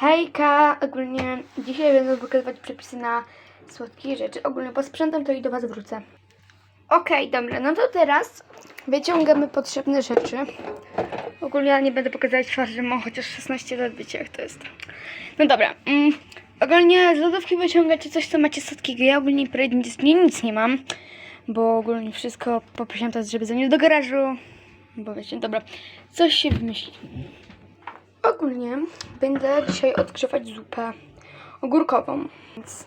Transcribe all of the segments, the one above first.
Hejka! Ogólnie dzisiaj będę pokazywać przepisy na słodkie rzeczy. Ogólnie posprzątam to i do Was wrócę. Okej, dobra, no to teraz wyciągamy potrzebne rzeczy. Ogólnie ja nie będę pokazywać twarzy, bo chociaż 16 lat wiecie jak to jest. No dobra, mm, ogólnie z lodówki wyciągacie coś, co macie słodkiego. Ja ogólnie nic, nie, nic nie mam, bo ogólnie wszystko poprosiłam teraz, żeby zanieść do garażu. Bo wiecie, dobra, coś się wymyśli. Ogólnie będę dzisiaj odgrzewać zupę ogórkową. Więc...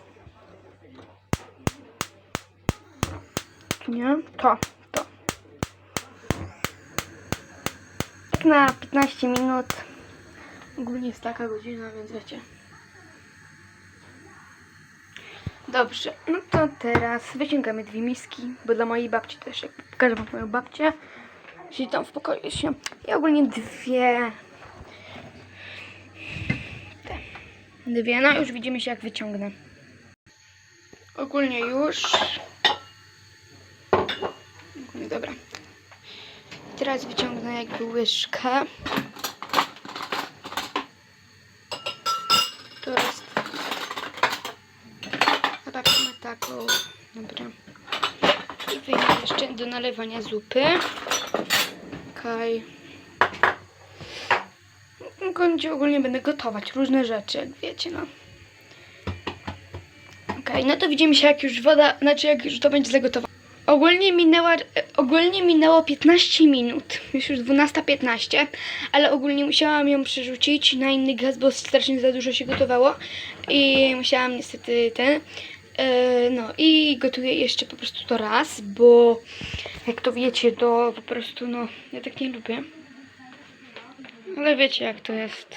Nie, to, to. Tak na 15 minut. Ogólnie jest taka godzina, więc wiecie. Dobrze, no to teraz wyciągamy dwie miski, bo dla mojej babci też, jak pokażę wam moją babcię, siedzi tam w pokoju się. I ogólnie dwie Dwie, no już widzimy się jak wyciągnę. Ogólnie już. Ogólnie, Dobra. Teraz wyciągnę jakby łyżkę. To jest chyba mamy taką. Dobra. I wyjmę jeszcze do nalewania zupy. Okej. Okay. Ogólnie będę gotować różne rzeczy, jak wiecie, no. Okej, no to widzimy się jak już woda, znaczy jak już to będzie zagotowane. Ogólnie minęła, ogólnie minęło 15 minut, już już 12.15, ale ogólnie musiałam ją przerzucić na inny gaz, bo strasznie za dużo się gotowało i musiałam niestety ten, e, no i gotuję jeszcze po prostu to raz, bo jak to wiecie, to po prostu no, ja tak nie lubię. Ale wiecie jak to jest.